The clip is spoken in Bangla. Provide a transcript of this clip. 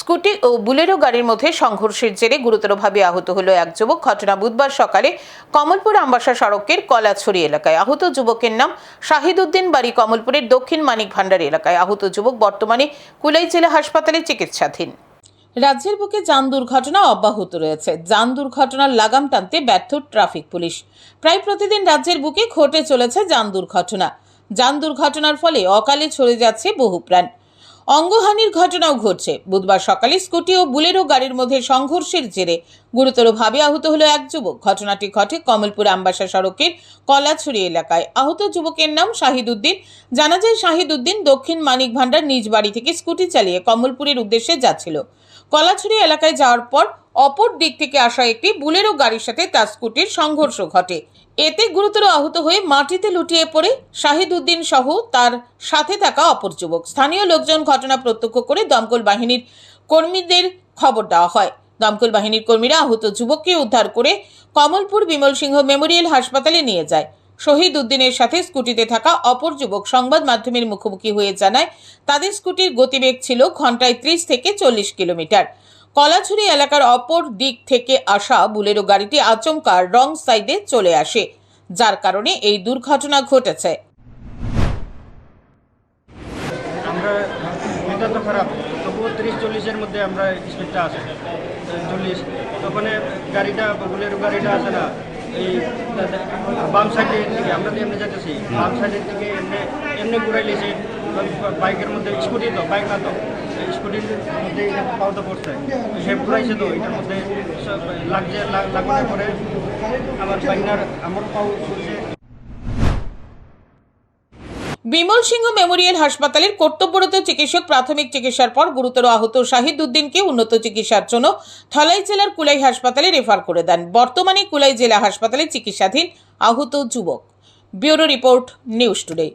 স্কুটি ও বুলেরো গাড়ির মধ্যে সংঘর্ষের জেরে গুরুতরভাবে আহত হলো এক যুবক। ঘটনা বুধবার সকালে কমলপুর আমবাসা সড়কের কলাছড়ি এলাকায়। আহত যুবকের নাম শাহিদ উদ্দিন বাড়ি কমলপুরের দক্ষিণ মানিক ভান্ডার এলাকায়। আহত যুবক বর্তমানে কুলাই জেলা হাসপাতালে চিকিৎসাধীন। রাজ্যের বুকে যান দুর্ঘটনা অব্যাহত রয়েছে। যান দুর্ঘটনার লাগাম টানতে ব্যর্থ ট্রাফিক পুলিশ। প্রায় প্রতিদিন রাজ্যের বুকে ঘটে চলেছে যান দুর্ঘটনা। যান দুর্ঘটনার ফলে অকালে ছড়ে যাচ্ছে বহু প্রাণ। অঙ্গহানির ঘটনাও ঘটছে। বুধবার সকালে স্কুটি ও বুলেরো গাড়ির মধ্যে সংঘর্ষের জেরে গুরুতরভাবে আহত হল এক যুবক। ঘটনাটি ঘটে কমলপুর আম্বাসা সড়কের কলাছড়ি এলাকায়। আহত যুবকের নাম শাহিদ উদ্দিন। জানা যায়, শাহিদ উদ্দিন দক্ষিণ মানিক ভান্ডার নিজ বাড়ি থেকে স্কুটি চালিয়ে কমলপুরের উদ্দেশ্যে যাচ্ছিল। কলাছড়ি এলাকায় যাওয়ার পর অপর দিক থেকে আসা একটি বুলেরো গাড়ির সাথে তার স্কুটির সংঘর্ষ ঘটে। এতে গুরুতর আহত হয়ে মাটিতে লুটিয়ে পড়ে শাহিদ উদ্দিন সহ তার সাথে থাকা অপর যুবক। স্থানীয় লোকজন ঘটনা প্রত্যক্ষ করে দমকল বাহিনীর কর্মীদের খবর দেওয়া হয়। দমকল বাহিনীর কর্মীরা আহত যুবককে উদ্ধার করে কমলপুর বিমল সিংহ মেমোরিয়াল হাসপাতালে নিয়ে যায়। শহীদ উদ্দিনের সাথে স্কুটিতে থাকা অপর যুবক সংবাদ মাধ্যমের মুখোমুখি হয়ে জানায়, তাদের স্কুটির গতিবেগ ছিল ঘন্টায় ত্রিশ থেকে চল্লিশ কিলোমিটার। কলাছড়ি এলাকার অপর দিক থেকে আসা বুলেরো গাড়িটি আচমকা রং সাইডে চলে আসে, যার কারণে এই দুর্ঘটনা ঘটেছে। আমরা চল্লিশের মধ্যে আমরা তখন গাড়িটা, বুলেরো গাড়িটা আসে না। এই বাম সাইডের দিকে আমরা তো এমনি যাইতেছি। বাম সাইডের দিকে এমনি এমনি ঘুরাই লিছি বাইকের মধ্যে স্কুটি তো বাইক না তো স্কুটির মধ্যে পাওয়া পড়ছে। সে ঘুরাইছে তো এটার মধ্যে লাগছে লাগ- লাগানোর পরে আমার বাইনার আমার পাও বিমল সিংহ মেমোরিয়াল হাসপাতালের কর্তব্যরত চিকিৎসক প্রাথমিক চিকিৎসার পর গুরুতর আহত শাহিদ উদ্দিনকে উন্নত চিকিৎসার জন্য ধলাই জেলার কুলাই হাসপাতালে রেফার করে দেন। বর্তমানে কুলাই জেলা হাসপাতালে চিকিৎসাধীন আহত যুবক। Bureau report, news today.